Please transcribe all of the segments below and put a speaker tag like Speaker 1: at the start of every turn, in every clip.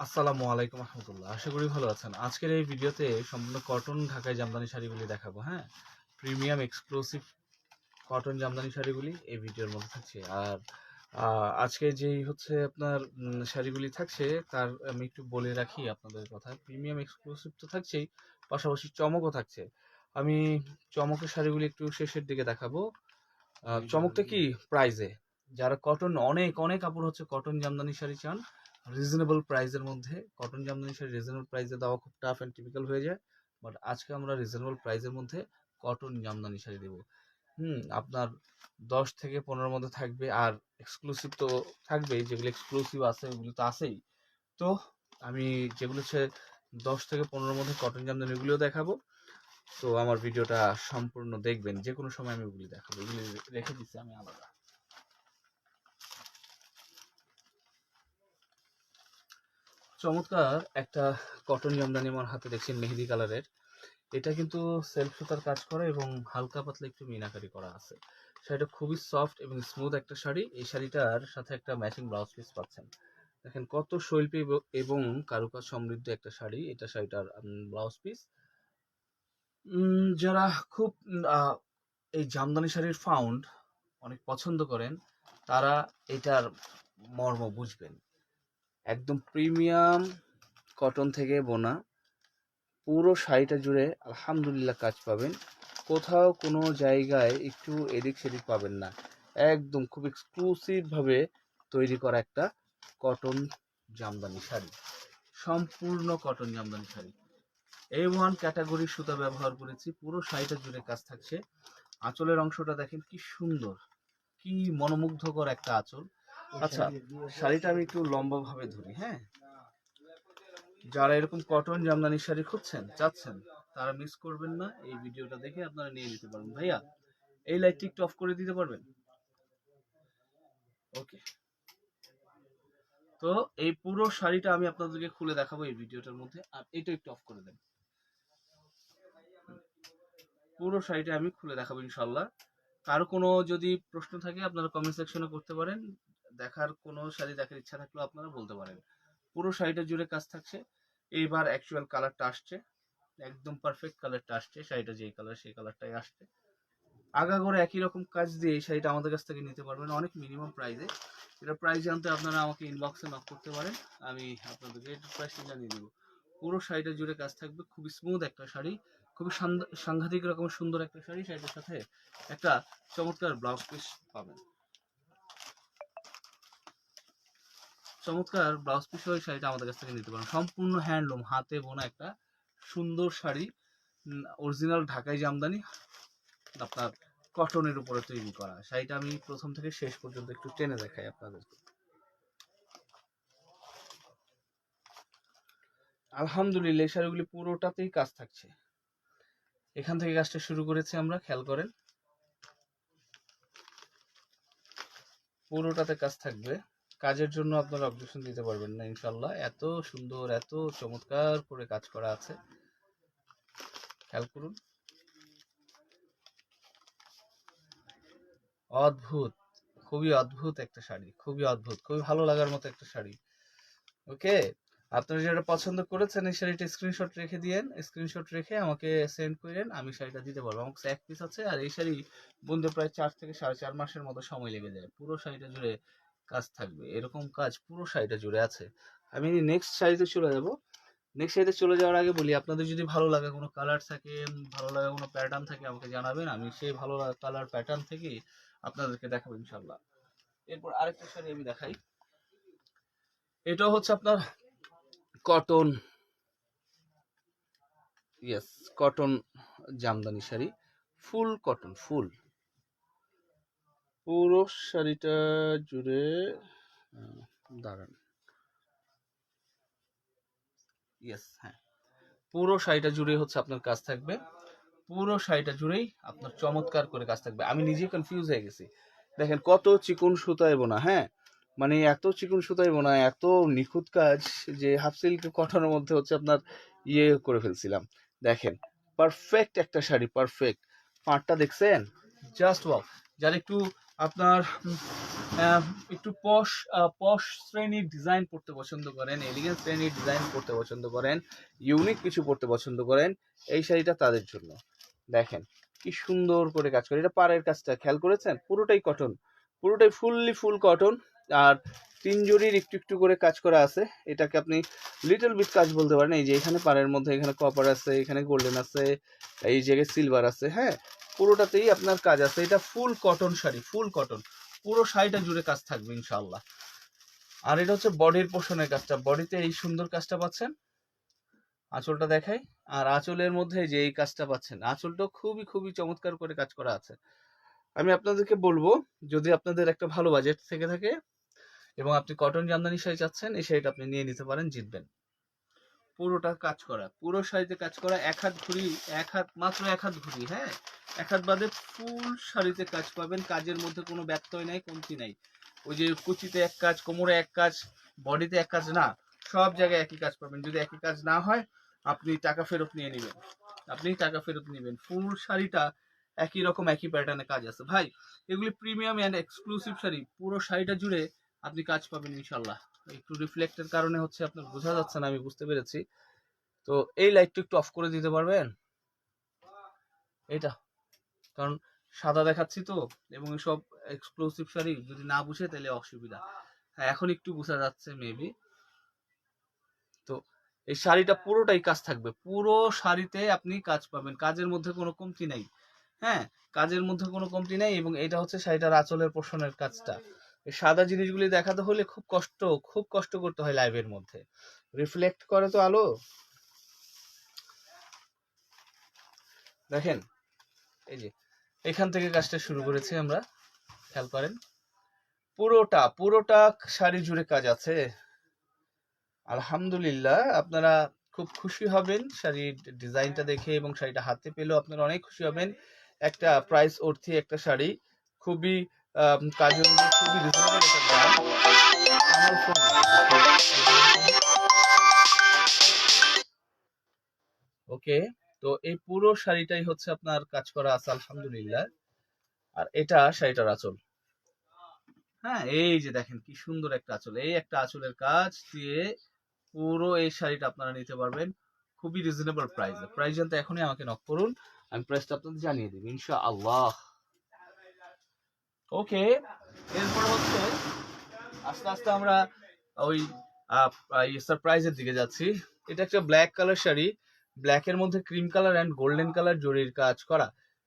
Speaker 1: আসসালামু আলাইকুম রহমতুল্লাহ আশা করি ভালো আছেন। আজকের এই ভিডিওতে সম্পূর্ণ কটন ঢাকায় জামদানি শাড়িগুলি দেখাবো হ্যাঁ? প্রিমিয়াম এক্সক্লুসিভ কটন জামদানি শাড়িগুলি এই ভিডিওর মধ্যে থাকছে। আর আজকে যেই হচ্ছে আপনার শাড়িগুলি থাকছে তার আমি একটু বলে রাখি আপনাদের কথা। প্রিমিয়াম এক্সক্লুসিভ তো থাকছেই পাশাপাশি চমকও থাকছে। আমি চমকের শাড়িগুলি একটু শেষের দিকে দেখাবো। চমকটা কি? প্রাইজে যারা কটন অনেক অনেক কাপড় হচ্ছে কটন জামদানি শাড়ি চান রিজনেবল প্রাইসের মধ্যে কটন জামদানি শাড়ি রিজনেবল প্রাইসে দেওয়া খুব টাফ অ্যান্ড টিপিক্যাল হয়ে যায়। বাট আজকে আমরা রিজনেবল প্রাইসের মধ্যে কটন জামদানি শাড়ি দেবো। হুম, আপনার দশ থেকে পনেরোর মধ্যে থাকবে আর এক্সক্লুসিভ তো থাকবেই, যেগুলো এক্সক্লুসিভ আছে ওগুলো তো আছেই। তো আমি যেগুলো হচ্ছে দশ থেকে পনেরোর মধ্যে কটন জামদানি ওগুলিও দেখাবো। তো আমার ভিডিওটা সম্পূর্ণ দেখবেন যে কোনো সময় আমি ওগুলি দেখাবো, এগুলি রেখে দিচ্ছি আমি আলাদা। চমৎকার একটা কটন জামদানি আমার হাতে দেখছেন মেহেদি কালারের। এটা কিন্তু সেলফ সুতার কাজ করা এবং হালকা পাতলা একটু মিনাকারি করা আছে। শাড়িটা খুবই সফট এবং স্মুথ একটা শাড়ি। এই শাড়িটার সাথে একটা ম্যাচিং ব্লাউজ পিস পাচ্ছেন। দেখেন কত শৈল্পী এবং কারুকাজ সমৃদ্ধ একটা শাড়ি। এটা শাড়িটার ব্লাউজ পিস। যারা খুব এই জামদানি শাড়ির ফাউন্ড অনেক পছন্দ করেন, তারা এটার মর্ম বুঝবেন। একদম প্রিমিয়াম কটন থেকে বোনা। পুরো শাড়িটা জুড়ে আলহামদুলিল্লাহ কাজ পাবেন। কোথাও কোনো জায়গায় একটু এদিক সেদিক পাবেন না। একদম খুব এক্সক্লুসিভ ভাবে তৈরি করা একটা কটন জামদানি শাড়ি। সম্পূর্ণ কটন জামদানি শাড়ি। এই ওয়ান ক্যাটাগরির সুতা ব্যবহার করেছি। পুরো শাড়িটা জুড়ে কাজ থাকছে। আঁচলের অংশটা দেখেন কি সুন্দর। কি মনোমুগ্ধকর একটা আঁচল। আচ্ছা শাড়িটা আমি একটু লম্বা ভাবে ধরি হ্যাঁ? যারা এরকম কটন জামদানি শাড়ি খুঁজছেন চাচ্ছেন তারা মিস করবেন না এই ভিডিওটা দেখে আপনারা নিয়ে নিতে পারবেন। ভাইয়া এই লাইটটি একটু অফ করে দিতে পারবেন? ওকে তো এই পুরো শাড়িটা আমি আপনাদেরকে খুলে দেখাবো এই ভিডিওটার মধ্যে আর এটা একটু অফ করে দেন। পুরো শাড়িটা আমি খুলে দেখাবো ইনশাল্লাহ কারও কোনো যদি প্রশ্ন থাকে আপনারা কমেন্ট সেকশনে করতে পারেন। দেখার কোনো শাড়ি দেখার ইচ্ছা থাকলেও আপনারা বলতে পারেন। পুরো শাড়িটা জুড়ে কাজ থাকছে। এইবার অ্যাকচুয়াল কালারটা আসছে। একদম পারফেক্ট কালারটা আসছে। শাড়িটা যেই কালার সেই কালারটাই আসছে। আগাগোড়া একই রকম কাজ দিয়ে এই শাড়িটা আমাদের কাছ থেকে নিতে পারবেন অনেক মিনিমাম প্রাইসে এটা প্রাইস জানতে আপনারা আমাকে ইনবক্সে নক করতে পারেন। আমি আপনাদেরকে একটু প্রাইস জানিয়ে দিব। পুরো শাড়িটা জুড়ে কাজ থাকবে। খুবই স্মুথ একটা শাড়ি। খুবই সাংঘাতিক রকম সুন্দর একটা শাড়ি। শাড়িটার সাথে একটা চমৎকার ব্লাউজ পিস পাবেন। চমৎকার ব্লাউজ পিস ওই শাড়িটা আমাদের কাছ থেকে নিতে পারেন। সম্পূর্ণ হ্যান্ডলুম হাতে বোনা একটা সুন্দর শাড়ি অরিজিনাল ঢাকাই জামদানি, আপনার কটনের উপরে তৈরি করা। শাড়িটা আমি প্রথম থেকে শেষ পর্যন্ত একটু টেনে দেখাই আপনাদেরকে। আলহামদুলিল্লাহ, এই শাড়িগুলি পুরোটাতেই কাজ থাকছে। এখান থেকে কাজটা শুরু করেছি আমরা, খেয়াল করেন। পুরোটাতে কাজ থাকবে। কাজের জন্য আপনারা অবজেকশন দিতে পারবেন না ইনশাল্লাহ এত সুন্দর, এত চমৎকার করে কাজ করা আছে। খেয়াল করুন। অদ্ভুত, খুবই অদ্ভুত একটা শাড়ি, খুবই অদ্ভুত, খুবই ভালো লাগার মতো একটা শাড়ি। ওকে? আপনারা যেটা পছন্দ করেছেন, এই শাড়িটা স্ক্রিনশট রেখে দিয়েন। স্ক্রিনশট রেখে আমাকে সেন্ড করেন, আমি শাড়িটা দিতে পারব। আমার এক পিস আছে, আর এই শাড়ি বুনতে প্রায় চার থেকে সাড়ে চার মাসের মতো সময় লেগে যায়। পুরো শাড়িটা জুড়ে কাজ থাকবে। এরকম কাজ পুরো শাড়িটা জুড়ে আছে। আমি নেক্সট শাড়িতে চলে যাব। নেক্সট শাড়িতে চলে যাওয়ার আগে বলি, আপনাদের যদি ভালো লাগে, কোনো কালার থাকে, ভালো লাগা, কোনো প্যাটার্ন থাকে, আমাকে জানাবেন। আমি সেই ভালো লাগা কালার প্যাটার্ন থেকে আপনাদেরকে দেখাবো ইনশাল্লাহ এরপর আরেকটা শাড়ি আমি দেখাই। এটা হচ্ছে আপনার cotton yes cotton jamdani sari full cotton full পুরো শাড়িটা জুড়ে দাঁড়ান। ইয়েস হ্যাঁ। পুরো শাড়িটা জুড়ে হচ্ছে আপনার কাজ থাকবে। পুরো শাড়িটা জুড়েই আপনার চমৎকার করে কাজ থাকবে। আমি নিজে কনফিউজ হয়ে গেছি। দেখেন, কত চিকন সুতায় বোনা হ্যাঁ? মানে এত চিকন সুতায় বোনা এত নিখুঁত কাজ যে হাফ সিল্ক কটনের মধ্যে হচ্ছে আপনার ইয়ে করে ফেলছিলাম। দেখেন পারফেক্ট একটা শাড়ি পারফেক্ট পাটটা দেখছেন? জাস্ট ওয়াও যার একটু আপনার একটু পশ পশ শ্রেণির ডিজাইন পড়তে পছন্দ করেন এলিগেন্স শ্রেণির ডিজাইন পড়তে পছন্দ করেন ইউনিক কিছু পড়তে পছন্দ করেন, এই শাড়িটা তাদের জন্য। দেখেন, কি সুন্দর করে কাজ করে। এটা পাড়ের কাজটা, খেয়াল করেছেন? পুরোটাই কটন পুরোটাই ফুললি ফুল কটন আর তিন জরির একটু একটু করে কাজ করা আছে। এটাকে আপনি লিটল বিট কাজ বলতে পারেন। এই যে এখানে পাড়ের মধ্যে এখানে কপার আছে, এখানে গোল্ডেন আছে, এই জায়গায় সিলভার আছে হ্যাঁ? পুরোটাতেই আপনার কাজ আছে। এটা full cotton sari full cotton পুরো শাড়িটা জুড়ে কাজ থাকবে ইনশাল্লাহ আর এটা হচ্ছে বডির পোষণের কাজটা। বডিতে এই সুন্দর কাজটা পাচ্ছেন। আঁচলটা দেখাই। আর আঁচলের মধ্যে যে এই কাজটা পাচ্ছেন। আঁচলটা খুবই খুবই চমৎকার করে কাজ করা আছে। আমি আপনাদেরকে বলব, যদি আপনাদের একটা ভালো বাজেট থেকে থাকে এবং আপনি কটন জামদানি শাড়ি চাচ্ছেন, এই শাড়িটা আপনি নিয়ে নিতে পারেন, জিতবেন। পুরোটা কাজ করা, পুরো শাড়িতে কাজ করা, এক হাত ঘুরি, এক হাত, মাত্র এক হাত ঘুরি হ্যাঁ? এক হাত বাদে ফুল শাড়িতে কাজ পাবেন, কাজের মধ্যে কোনো ব্যত্যয় নাই, কমতি নাই। ওই যে কুচিতে এক কাজ, কোমরে এক কাজ বডিতে এক কাজ, না, সব জায়গায় একই কাজ পাবেন। যদি একই কাজ না হয়, আপনি টাকা ফেরত নিয়ে নেবেন। আপনি টাকা ফেরত নেবেন। ফুল শাড়িটা একই রকম, একই প্যাটার্নে কাজ আছে। ভাই, এগুলি প্রিমিয়াম অ্যান্ড এক্সক্লুসিভ শাড়ি। পুরো শাড়িটা জুড়ে আপনি কাজ পাবেন ইনশাল্লাহ একটু রিফ্লেক্টের কারণে হচ্ছে আপনার বোঝা যাচ্ছে না, আমি বুঝতে পেরেছি। তো এই লাইটটা একটু অফ করে দিতে পারবেন? এটা কারণ সাদা দেখাচ্ছি তো, এবং সব এক্সক্লুসিভ শাড়ি যদি না বুঝে তাহলে অসুবিধা। হ্যাঁ এখন একটু বোঝা যাচ্ছে মেবি তো এই শাড়িটা পুরোটাই কাজ থাকবে। পুরো শাড়িতে আপনি কাজ পাবেন। কাজের মধ্যে কোনো কমতি নাই। হ্যাঁ কাজের মধ্যে কোনো কমতি নাই, এবং এটা হচ্ছে শাড়িটার আঁচলের পোষণের কাজটা। সাদা জিনিসগুলি দেখাতে হলে খুব কষ্ট খুব কষ্ট করতে হয় লাইভের মধ্যে। রিফ্লেক্ট করে তো আলো। দেখেন, এই যে, এখান থেকে কাজটা শুরু করেছি আমরা, খেয়াল করেন। পুরোটা পুরোটা শাড়ি জুড়ে কাজ আছে। আলহামদুলিল্লাহ, আপনারা খুব খুশি হবেন। শাড়ির ডিজাইনটা দেখে এবং শাড়িটা হাতে পেলেও আপনারা অনেক খুশি হবেন। একটা প্রাইস অর্থী একটা শাড়ি খুবই মধ্যে খুবই রিজনেবল ওকে তো এই পুরো শাড়িটাই হচ্ছে আপনার কাজ করা আছে, আলহামদুলিল্লাহ। আর এটা শাড়িটার আঁচল। হ্যাঁ এই যে দেখেন কি সুন্দর একটা আঁচল। এই একটা আঁচলের কাজ দিয়ে পুরো এই শাড়িটা আপনারা নিতে পারবেন। খুবই রিজনেবল প্রাইস প্রাইস জানতে এখনই আমাকে নক করুন। আমি প্রাইসটা আপনাদের জানিয়ে দেব ইনশা আল্লাহ ওকে, এরপর হচ্ছে আস্তে আস্তে আমরা ওই সারপ্রাইজের দিকে যাচ্ছি। এটা একটা ব্ল্যাক কালার শাড়ি ব্ল্যাকের মধ্যে cream colour and golden colour জরির কাজ করা।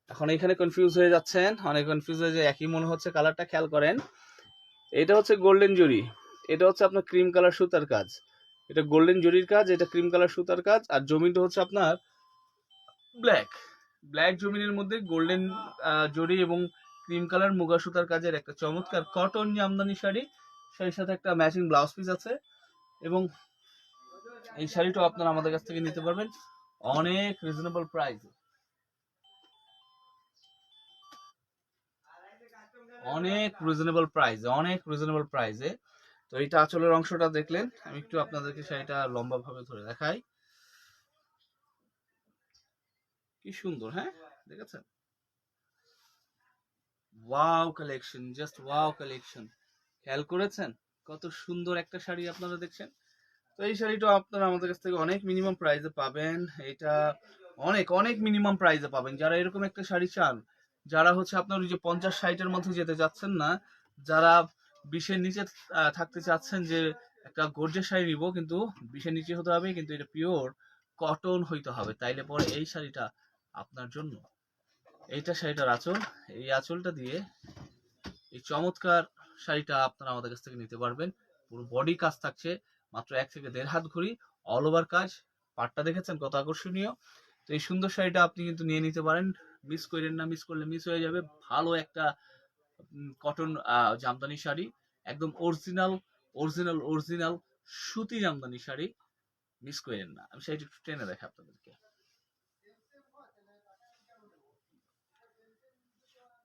Speaker 1: এখন এখানে কনফিউজ হয়ে যাচ্ছেন, অনেক কনফিউজ হয়ে যায় একই মনে হচ্ছে কালারটা খেয়াল করেন। এটা হচ্ছে গোল্ডেন জরি, এটা হচ্ছে আপনার ক্রিম কালার সুতার কাজ। এটা গোল্ডেন জরির কাজ, এটা ক্রিম কালার সুতার কাজ, আর জমিনটা হচ্ছে আপনার ব্ল্যাক ব্ল্যাক জমিনের মধ্যে গোল্ডেন জরি এবং ক্রিম কালার, মুগা সুতার কাজের একটা চমৎকার কটন জামদানি শাড়ি শাড়ির সাথে একটা ম্যাচিং ব্লাউজ পিস আছে এবং এই শাড়িটাও আপনারা আমাদের কাছ থেকে নিতে পারবেন। অনেক রিজনেবল প্রাইস অনেক রিজনেবল প্রাইস অনেক রিজনেবল প্রাইসে তো এইটা আঁচলের অংশটা দেখলেন, আমি একটু আপনাদেরকে শাড়িটা লম্বা ভাবে ধরে দেখাই। কি সুন্দর হ্যাঁ? দেখেছেন? Wow collection just wow collection খেয়াল করেছেন? কত সুন্দর একটা শাড়ি আপনারা দেখছেন? তো এই শাড়িটা আপনারা আমাদের কাছ থেকে অনেক মিনিমাম প্রাইসে পাবেন। এটা অনেক অনেক মিনিমাম প্রাইসে পাবেন। যারা এরকম একটা শাড়ি চান, যারা হচ্ছে আপনার ওই যে পঞ্চাশ ষাটের মধ্যে যেতে যাচ্ছেন না, যারা বিশের নিচে থাকতে চাচ্ছেন যে একটা গর্জের শাড়ি নিব, কিন্তু বিশের নিচে হতে হবে, কিন্তু এটা পিওর কটন হইতে হবে। তাইলে পরে এই শাড়িটা আপনার জন্য। এইটা শাড়িটার আঁচল। এই আঁচলটা দিয়ে এই চমৎকার শাড়িটা আপনারা আমাদের কাছ থেকে নিতে পারবেন। পুরো বডি কাজ থাকছে মাত্র এক থেকে দেড় হাত ঘুরি অল ওভার কাজ। পাটটা দেখেছেন কত আকর্ষণীয়। তো এই সুন্দর শাড়িটা আপনি কিন্তু নিয়ে নিতে পারেন। মিস করেন না মিস করলে মিস হয়ে যাবে। ভালো একটা কটন জামদানি শাড়ি। একদম অরিজিনাল অরিজিনাল অরিজিনাল সুতি জামদানি শাড়ি। মিস করেন না। আমি শাড়িটা একটু টেনে দেখাই আপনাদেরকে।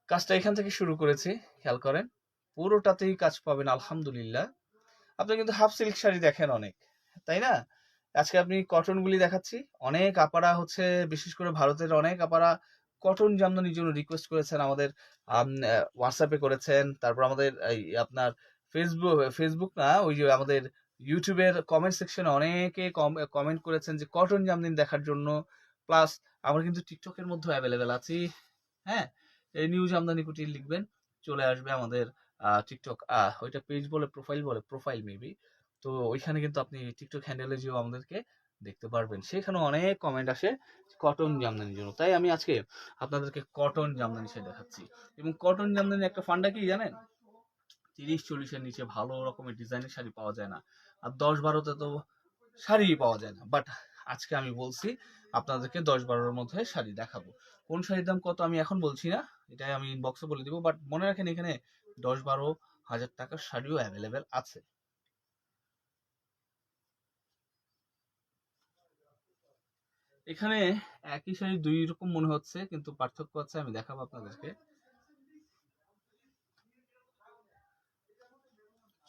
Speaker 1: কাজটা এখান থেকে শুরু করেছি, খেয়াল করেন। পুরোটাতেই কাজ পাবেন, আলহামদুলিল্লাহ। আপনি কিন্তু হাফ সিল্ক শাড়ি দেখেন অনেক, তাই না? আজকে আপনি কটন গুলি দেখাচ্ছি। অনেক আপারা হচ্ছে, বিশেষ করে ভারতের অনেক আপারা কটন জামদানির জন্য রিকোয়েস্ট করেছেন আমাদের হোয়াটসঅ্যাপে করেছেন। তারপর আমাদের এই আপনার ফেসবুক ফেসবুক না, ওই যে আমাদের ইউটিউবের কমেন্ট সেকশনে অনেকে কমেন্ট করেছেন যে কটন জামদানি দেখার জন্য। প্লাস আমরা কিন্তু টিকটকের মধ্যে অ্যাভেলেবেল আছি। হ্যাঁ? এই নিউজ জামদানি কুটির লিখবেন, চলে আসবে আমাদের টিকটক ওইটা পেজ বলে প্রোফাইল বলে প্রোফাইল মেবি তো ওইখানে কিন্তু আপনি টিকটক হ্যান্ডেলে যেও আমাদেরকে দেখতে পারবেন। সেখানে অনেক কমেন্ট আসে কটন জামদানির জন্য। তাই আমি আজকে আপনাদেরকে কটন জামদানি শাড়ি দেখাচ্ছি। এবং কটন জামদানির একটা ফান্ডা কি জানেন? তিরিশ চল্লিশের নিচে ভালো রকমের ডিজাইনের শাড়ি পাওয়া যায় না। আর দশ বারোতে তো শাড়ি পাওয়া যায় না। বাট আজকে আমি বলছি আপনাদেরকে দশ বারোর মধ্যে শাড়ি দেখাবো। কোন শাড়ির দাম কত আমি এখন বলছি না, এটাই আমি ইনবক্সে বলে দিব বাট মনে রাখেন এখানে দশ বারো হাজার টাকার শাড়িও অ্যাভেলেবেল আছে। এখানে একই শাড়ি দুই রকম মনে হচ্ছে, কিন্তু পার্থক্য আছে, আমি দেখাবো আপনাদেরকে।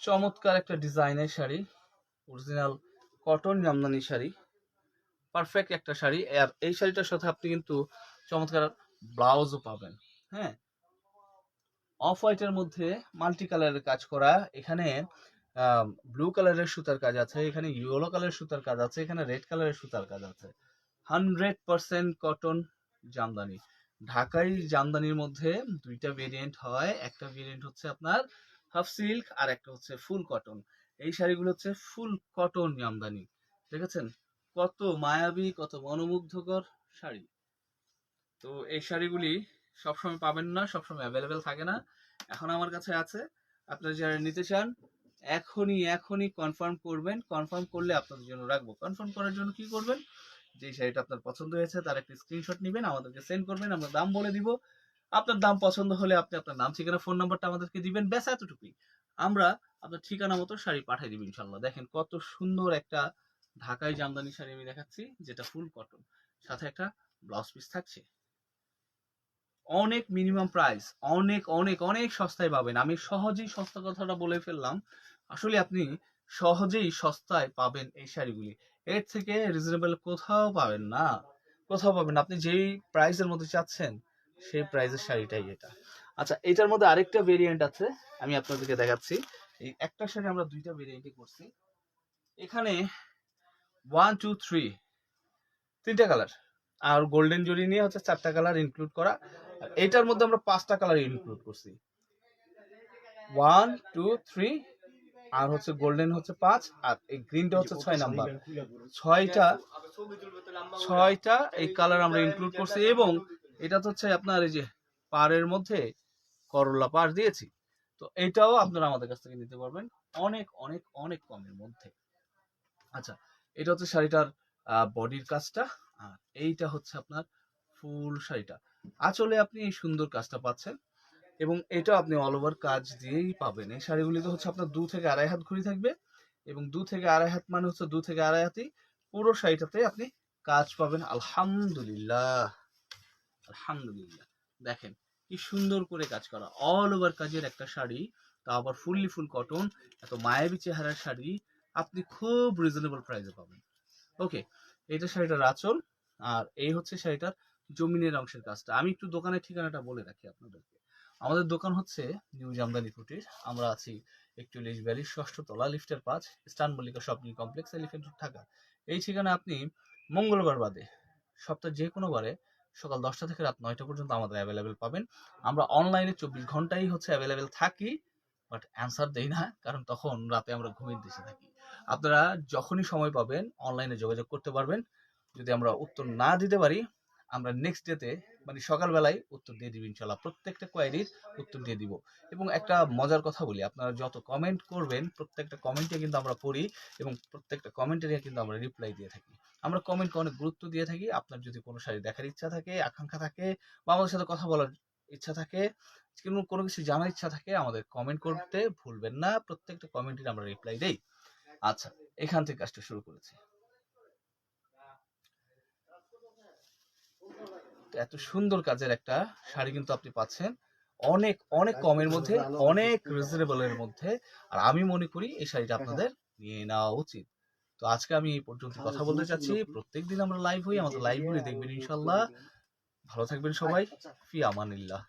Speaker 1: চমৎকার একটা ডিজাইনের sari original cotton jamdani sari. Perfect একটা শাড়ি। আর এই শাড়িটার সাথে আপনি কিন্তু চমৎকার ব্লাউজও পাবেন। হ্যাঁ? অফ হোয়াইটের মধ্যে মাল্টি কালারের কাজ করা। এখানে ব্লু কালারের সুতার কাজ আছে, এখানে ইয়েলো কালারের সুতার কাজ আছে, এখানে রেড কালারের সুতার কাজ আছে। Hundred percent cotton jamdani. ঢাকাই জামদানির মধ্যে দুইটা ভেরিয়েন্ট হয়। একটা ভেরিয়েন্ট হচ্ছে আপনার হাফ সিল্ক আর একটা হচ্ছে ফুল কটন এই শাড়িগুলো হচ্ছে ফুল কটন জামদানি। দেখেছেন? কত মায়াবী, কত মনোমুগ্ধকর শাড়ি। তো এই শাড়িগুলি সবসময় পাবেন না, সবসময় অ্যাভেলেবেল থাকে না। এখন আমার কাছে আছে। আপনারা যারা নিতে চান, এখনই এখনই কনফার্ম করবেন। কনফার্ম করলে আপনাদের জন্য রাখব। কনফার্ম করার জন্য কি করবেন? যে শাড়িটা আপনার পছন্দ হয়েছে, তার একটা স্ক্রিনশট নেবেন, আমাদেরকে সেন্ড করবেন, আমরা দাম বলে দিব। আপনার দাম পছন্দ হলে আপনি আপনার নাম, ঠিকানা ফোন নাম্বারটা আমাদেরকে দিবেন। ব্যাস, এতটুকুই। আমরা আপনার ঠিকানা মতো শাড়ি পাঠিয়ে দিব ইনশাল্লাহ দেখেন কত সুন্দর একটা ঢাকাই জামদানি শাড়ি আমি দেখাচ্ছি, যেটা ফুল কটন সাথে একটা ব্লাউজ পিস থাকছে। অনেক মিনিমাম প্রাইস অনেক অনেক অনেক সস্তায় পাবেন। আমি সহজেই সস্তা কথাটা বলে ফেললাম। আসলে আপনি সহজেই সস্তায় পাবেন এই শাড়িগুলি। এর থেকে রিজনেবল কোথাও পাবেন না। কোথাও পাবেন আপনি যেই প্রাইসের মধ্যে চাচ্ছেন, সেই প্রাইসের শাড়িটাই এটা। আচ্ছা এটার মধ্যে আরেকটা ভেরিয়েন্ট আছে, আমি আপনাদেরকে দেখাচ্ছি। এই একটা শাড়ি আমরা দুইটা ভেরিয়েন্টই করছি। এখানে ওয়ান টু থ্রি তিনটা কালার আর গোল্ডেন জরি নিয়ে হচ্ছে চারটা কালার ইনক্লুড করা। এটার মধ্যে আমরা পাঁচটা কালার ইনক্লুড করছি। ওয়ান টু থ্রি আর হচ্ছে গোল্ডেন হচ্ছে পাঁচ। আর এই গ্রিনটা হচ্ছে ছয় নাম্বার ছয়টা ছয়টা এই কালার আমরা ইনক্লুড করছি এবং এটা তো হচ্ছে আপনার এই যে পাড়ের মধ্যে করলা পাড় দিয়েছি। তো এটাও আপনারা আমাদের কাছ থেকে নিতে পারবেন। অনেক অনেক অনেক কমের মধ্যে। আচ্ছা এটা হচ্ছে শাড়িটার বডির কাজটা। আর এইটা হচ্ছে আপনার ফুল শাড়িটা। আঁচলে আপনি এই সুন্দর কাজটা পাচ্ছেন। এবং এটা আপনি অল ওভার কাজ দিয়েই পাবেন। এই শাড়িগুলিতে হচ্ছে আপনার দু থেকে আড়াই হাত ঘড়ি থাকবে। এবং দু থেকে আড়াই হাত মানে হচ্ছে দু থেকে আড়াই হাতই পুরো শাড়িটাতে আপনি কাজ পাবেন। আলহামদুলিল্লাহ। আলহামদুলিল্লাহ। দেখেন কি সুন্দর করে কাজ করা। অল ওভার কাজের একটা শাড়ি। তা আবার ফুললি ফুল কটন এত মায়াবী চেহারার শাড়ি। আপনি খুব রিজনেবল প্রাইসে পাবেন। ওকে এটা শাড়িটার আঁচল, আর এই হচ্ছে শাড়িটার জমিনের অংশের কাজটা। আমি একটু দোকানের ঠিকানাটা বলে রাখি আপনাদেরকে। আমাদের দোকান হচ্ছে নিউ জামদানি কুটির। আমরা আছি একচল্লিশ বিয়াল্লিশ, ষষ্ঠ তলা, লিফটের পাঁচ, স্টান Mallika shopping complex elephant Dhaka. এই ঠিকানা আপনি মঙ্গলবার বাদে সপ্তাহে যে কোনো বারে, সকাল দশটা থেকে রাত নয়টা পর্যন্ত আমাদের অ্যাভেলেবেল পাবেন। আমরা অনলাইনে চব্বিশ ঘন্টাই হচ্ছে অ্যাভেলেবেল থাকি বাট অ্যান্সার দেই না, কারণ তখন রাতে আমরা ঘুমের দেশে থাকি। আপনারা যখনই সময় পাবেন অনলাইনে যোগাযোগ করতে পারবেন। যদি আমরা উত্তর না দিতে পারি, আমরা নেক্সট ডেতে মানে সকালবেলায় উত্তর দিয়ে দিব ইনশাল্লাহ। প্রত্যেকটা কোয়ারির উত্তর দিয়ে দিব। এবং একটা মজার কথা বলি, আপনারা যত কমেন্ট করবেন, প্রত্যেকটা কমেন্টে কিন্তু আমরা পড়ি এবং প্রত্যেকটা কমেন্টের কিন্তু আমরা রিপ্লাই দিয়ে থাকি। আমরা কমেন্টকে অনেক গুরুত্ব দিয়ে থাকি। আপনার যদি কোনো শাড়ি দেখার ইচ্ছা থাকে, আকাঙ্ক্ষা থাকে বা আমাদের সাথে কথা বলার ইচ্ছা থাকে, কোনো কিছু জানার ইচ্ছা থাকে, আমাদের কমেন্ট করতে ভুলবেন না। প্রত্যেকটা কমেন্টের আমরা রিপ্লাই দেই। আচ্ছা এখান থেকে কাজটা শুরু করেছি। এত সুন্দর কাজের একটা শাড়ি কিন্তু আপনি পাচ্ছেন। অনেক অনেক কমের মধ্যে অনেক রিজনেবলের মধ্যে। আর আমি মনে করি এই শাড়িটা আপনাদের নিয়ে নেওয়া উচিত। তো আজকে আমি এই পর্যন্ত কথা বলতে চাচ্ছি। প্রত্যেকদিন আমরা লাইভ হই আমাদের লাইভ লাইভগুলি দেখবেন ইনশাল্লাহ। ভালো থাকবেন সবাই। ফি আমানিল্লাহ।